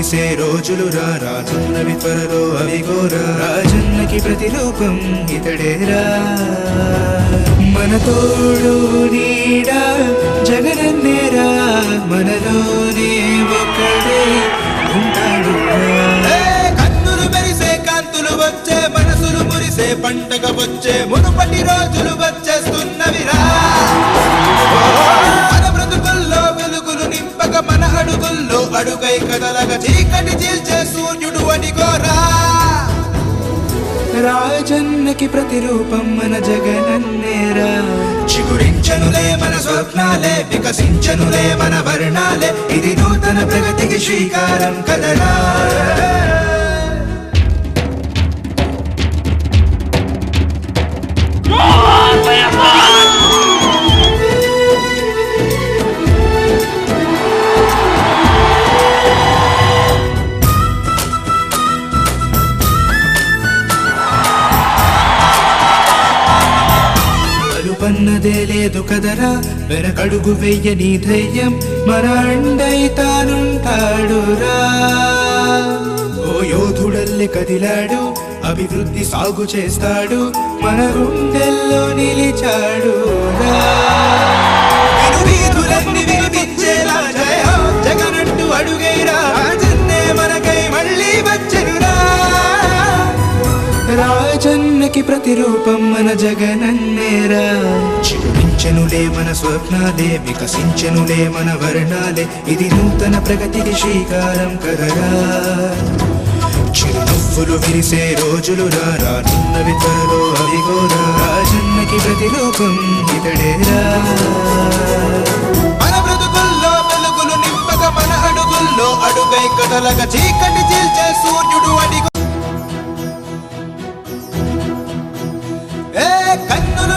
కలిసే రోజులు రా రానున్నవి త్వరలో అవిగోరా రాజన్నకి ప్రతిరూపం ఇతడేరా మన తోడు నీడా జగనన్నేరా మనలోనే అడుగై కదలగ చీకటి చీల్చే సూర్యుడు అడిగోరా రాజన్నకి ప్రతిరూపం మన జగనన్నేరా చిగురించనులే మన స్వప్నాలే వికసించనులే మన వర్ణాలే ఇది నూతన ప్రగతికి శ్రీకారం కదరా. అలుపన్నదే లేదు కదరా. వెనకడుగు వెయ్యని ధైర్యం. మన తానుంటాడురా. ఓ యోధుడల్లె కదిలాడు. అభివృద్ధి సాగు చేస్తాడు. మన గుండెల్లో నిలిచాడు. జగనన్నకి ప్రతిరూపం మన జగనన్నేరా చిగురించెనులే మన స్వప్నాలే వికసించనులే మన వర్ణాలే. ఇది నూతన ప్రగతికి శ్రీకారం కదరా. చిరునవ్వులు విరిసే రోజులు రా రానున్నవి త్వరలో అవిగోరా రాజన్నకి ప్రతిరూపం ఇతడేరా మన బ్రతుకుల్లో వెలుగులు నింపక మన అడుగుల్లో అడుగై కదలక చీకటి చీల్చే సూర్యుడు అడిగో